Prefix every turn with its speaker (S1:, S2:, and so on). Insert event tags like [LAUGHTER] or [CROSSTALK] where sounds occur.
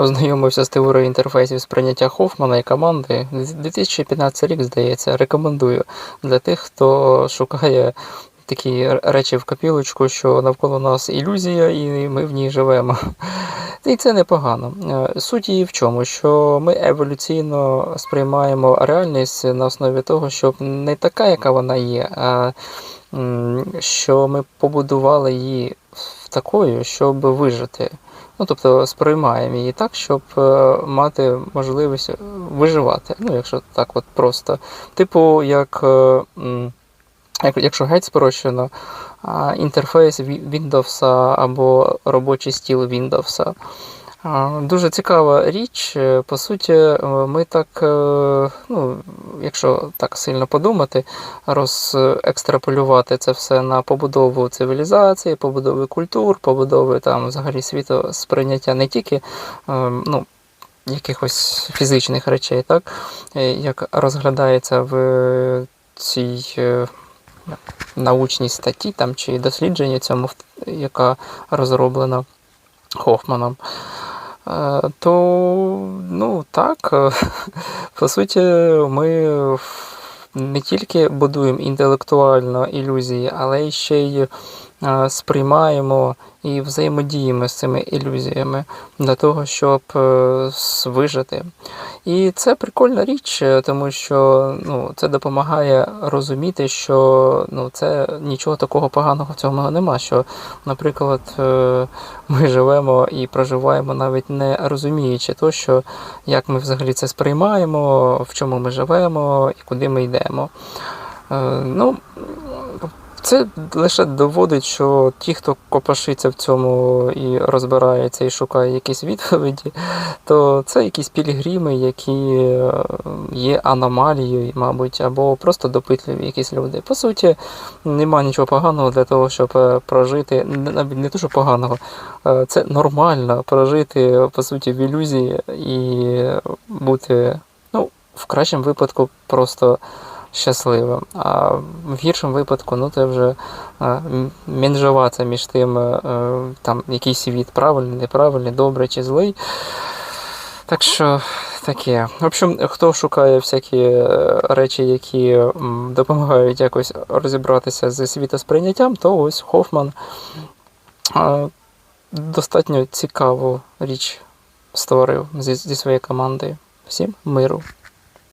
S1: ознайомився з теорією інтерфейсів сприйняття Хофмана і команди. 2015 рік, здається, рекомендую для тих, хто шукає такі речі в копілочку, що навколо нас ілюзія, і ми в ній живемо. І це непогано. Е, Суть її в чому? Що ми еволюційно сприймаємо реальність на основі того, щоб не така, яка вона є, а що ми побудували її такою, щоб вижити. Ну, тобто сприймаємо її так, щоб е, мати можливість виживати. Ну, якщо так от просто. Типу, як, е, якщо геть спрощено, інтерфейс Windows або робочий стіл Windows. Дуже цікава річ. Е, По суті, е, ми так, е, ну, якщо так сильно подумати, розекстраполювати це все на побудову цивілізації, побудови культур, побудови там взагалі світосприйняття не тільки ну, якихось фізичних речей, так, як розглядається в цій научній статті там, чи дослідженні цьому, яка розроблена Хофманом. То, ну так, е, [LAUGHS] по суті, ми не тільки будуємо інтелектуально ілюзії, але ще й сприймаємо і взаємодіємо з цими ілюзіями для того, щоб е, вижити. І це прикольна річ, е, тому що ну, це допомагає розуміти, що ну, це нічого такого поганого в цьому нема. Що, наприклад, е, ми живемо і проживаємо навіть не розуміючи то, що як ми взагалі це сприймаємо, в чому ми живемо і куди ми йдемо. Е, Ну, це лише доводить, що ті, хто копашиться в цьому і розбирається і шукає якісь відповіді, то це якісь пілігрими, які е, є аномалією, мабуть, або просто допитливі якісь люди. По суті, нема нічого поганого для того, щоб е, прожити, навіть не дуже поганого, е, це нормально прожити, по суті, в ілюзії і бути, ну, в кращому випадку, просто щасливим. А в гіршому випадку, ну це вже е, м- між тим, е, там, який світ правильний, неправильний, добрий чи злий. Так що таке. В общем, хто шукає всякі е, речі, які допомагають якось розібратися зі світосприйняттям, то ось Хофман е, достатньо цікаву річ створив зі, зі своєю командою. Всім миру.